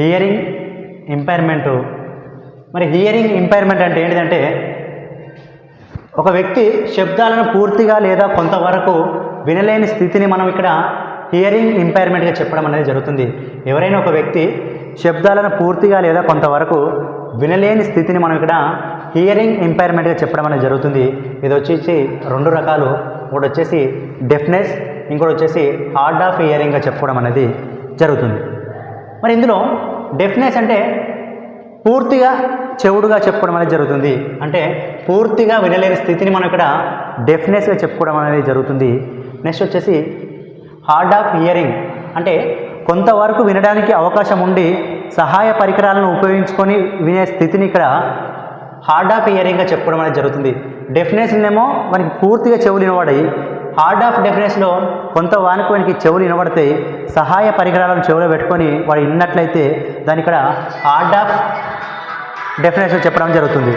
Hearing ఇంపైర్మెంటు మరి hearing impairment అంటే ఏంటిదంటే ఒక వ్యక్తి శబ్దాలను పూర్తిగా లేదా కొంతవరకు వినలేని స్థితిని మనం ఇక్కడ హియరింగ్ ఇంపైర్మెంట్గా చెప్పడం అనేది జరుగుతుంది. ఎవరైనా ఒక వ్యక్తి శబ్దాలను పూర్తిగా లేదా కొంతవరకు వినలేని స్థితిని మనం ఇక్కడ హియరింగ్ ఇంపైర్మెంట్గా చెప్పడం అనేది జరుగుతుంది. ఇది వచ్చేసి రెండు రకాలు. ఒకటి వచ్చేసి డెఫ్నెస్ ఇంకోటి వచ్చేసి హార్డ్ ఆఫ్ హియరింగ్గా చెప్పుకోవడం అనేది జరుగుతుంది. మరి ఇందులో డెఫ్నెస్ అంటే పూర్తిగా చెవుడుగా చెప్పుకోవడం అనేది జరుగుతుంది. అంటే పూర్తిగా వినలేని స్థితిని మనం ఇక్కడ డెఫ్నెస్గా చెప్పుకోవడం అనేది జరుగుతుంది. నెక్స్ట్ వచ్చేసి హార్డ్ ఆఫ్ హియరింగ్. అంటే కొంతవరకు వినడానికి అవకాశం ఉండి సహాయ పరికరాలను ఉపయోగించుకొని వినే స్థితిని ఇక్కడ హార్డ్ ఆఫ్ హియరింగ్గా చెప్పుకోవడం అనేది జరుగుతుంది. డెఫినెస్ ఏమో మనకి పూర్తిగా చెవులు వినబడాయి హార్డ్ ఆఫ్ డెఫరెన్స్లో కొంత వానకు వానికి చెవులు వినబడతాయి సహాయ పరికరాలను చెవులో పెట్టుకొని వాడు విన్నట్లయితే దాని ఇక్కడ హార్డ్ ఆఫ్ డెఫినేషన్ చెప్పడం జరుగుతుంది.